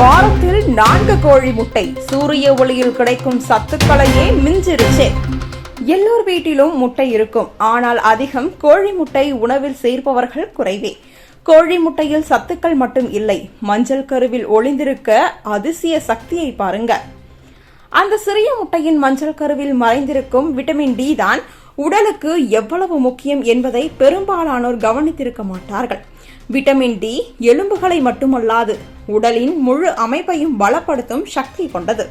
வாரத்தில் நான்கு கோழி முட்டை. சூரிய ஒளியில் கிடைக்கும் சத்துக்களையே மிஞ்சிருச்சு. எல்லோர் வீட்டிலும் முட்டை இருக்கும். ஆனால் அதிகம் கோழி முட்டை உணவில் சேர்ப்பவர்கள் குறைவே. கோழி முட்டையில் சத்துக்கள் மட்டும் இல்லை. மஞ்சள் கருவில் ஒளிந்திருக்க அதிசய சக்தியை பாருங்க. அந்த சிறிய முட்டையின் மஞ்சள் கருவில் மறைந்திருக்கும் விட்டமின் டி தான் உடலுக்கு எவ்வளவு முக்கியம் என்பதை பெரும்பாலானோர் கவனித்திருக்க மாட்டார்கள். விட்டமின் டி எலும்புகளை மட்டுமல்லாது உடலின் முழு அமைப்பையும் பலப்படுத்தும் சக்தி கொண்டது.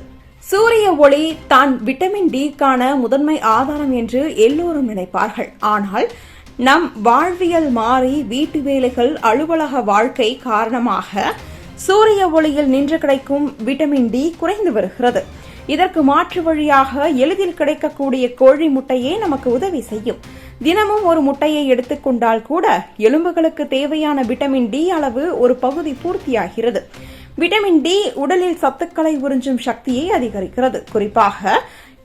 சூரிய ஒளி தான் விட்டமின் டிக்கான முதன்மை ஆதாரம் என்று எல்லோரும் நினைப்பார்கள். ஆனால் நம் வாழ்வியல் மாறி வீட்டு வேலைகள் அலுவலக வாழ்க்கை காரணமாக சூரிய ஒளியில் நின்று கிடைக்கும் விட்டமின் டி குறைந்து வருகிறது. இதற்கு மாற்று வழியாக எளிதில் கிடைக்கக்கூடிய கோழி முட்டையே நமக்கு உதவி செய்யும். தினமும் ஒரு முட்டையை எடுத்துக்கொண்டால் கூட எலும்புகளுக்கு தேவையான விட்டமின் டி அளவு ஒரு பகுதி பூர்த்தியாகிறது. விட்டமின் டி உடலில் சத்துக்களை உறிஞ்சும் சக்தியை அதிகரிக்கிறது. குறிப்பாக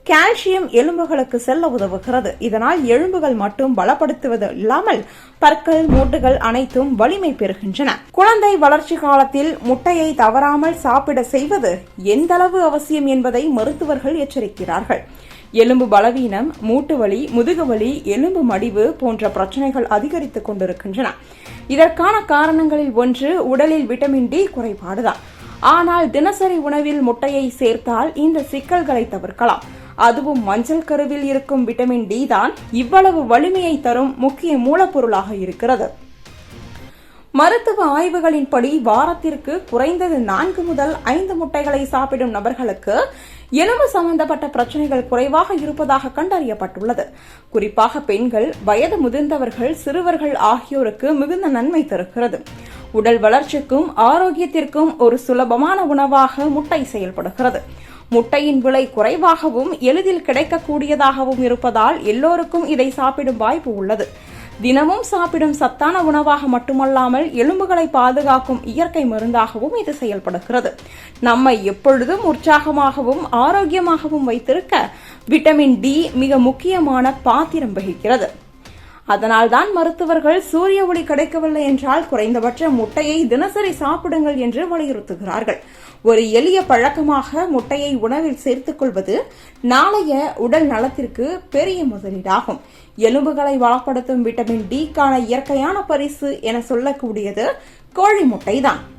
கால்சியம் எலும்புகளுக்கு செல்ல உதவுகிறது. இதனால் எலும்புகள் மட்டும் பலப்படுத்துவது இல்லாமல் பற்கள் மூட்டுகள் அனைத்தும் வலிமை பெறுகின்றன. குழந்தை வளர்ச்சி காலத்தில் முட்டையை தவறாமல் சாப்பிட செய்வது எந்தளவு அவசியம் என்பதை மருத்துவர்கள் எச்சரிக்கிறார்கள். எலும்பு பலவீனம் மூட்டு வலி முதுகுவலி எலும்பு மடிவு போன்ற பிரச்சனைகள் அதிகரித்துக் கொண்டிருக்கின்றன. இதற்கான காரணங்களில் ஒன்று உடலில் விட்டமின் டி குறைபாடுதான். ஆனால் தினசரி உணவில் முட்டையை சேர்த்தால் இந்த சிக்கல்களை தவிர்க்கலாம். அதுவும் மஞ்சள் கருவில் இருக்கும் விட்டமின் டி தான் இவ்வளவு வலிமையை தரும் முக்கிய மூலப்பொருளாக இருக்கிறது. மருத்துவ ஆய்வுகளின்படி வாரத்திற்கு குறைந்தது நான்கு முதல் ஐந்து முட்டைகளை சாப்பிடும் நபர்களுக்கு எலும்பு சம்பந்தப்பட்ட பிரச்சனைகள் குறைவாக இருப்பதாக கண்டறியப்பட்டுள்ளது. குறிப்பாக பெண்கள் வயது முதிர்ந்தவர்கள் சிறுவர்கள் ஆகியோருக்கு மிகுந்த நன்மை தருகிறது. உடல் வளர்ச்சிக்கும் ஆரோக்கியத்திற்கும் ஒரு சுலபமான உணவாக முட்டை செயல்படுகிறது. முட்டையின் விலை குறைவாகவும் எளிதில் கிடைக்கக்கூடியதாகவும் இருப்பதால் எல்லோருக்கும் இதை சாப்பிடும் வாய்ப்பு உள்ளது. தினமும் சாப்பிடும் சத்தான உணவாக மட்டுமல்லாமல் எலும்புகளை பாதுகாக்கும் இயற்கை மருந்தாகவும் இது செயல்படுகிறது. நம்மை எப்பொழுதும் உற்சாகமாகவும் ஆரோக்கியமாகவும் வைத்திருக்க விட்டமின் டி மிக முக்கியமான பாத்திரம் வகிக்கிறது. அதனால்தான் மருத்துவர்கள் சூரிய ஒளி கிடைக்கவில்லை என்றால் குறைந்தபட்ச முட்டையை தினசரி சாப்பிடுங்கள் என்று வலியுறுத்துகிறார்கள். ஒரு எளிய பழக்கமாக முட்டையை உணவில் சேர்த்துக் கொள்வது நாளைய உடல் நலத்திற்கு பெரிய முதலீடாகும். எலும்புகளை வளப்படுத்தும் விட்டமின் டிக்கான இயற்கையான பரிசு என சொல்லக்கூடியது கோழி முட்டைதான்.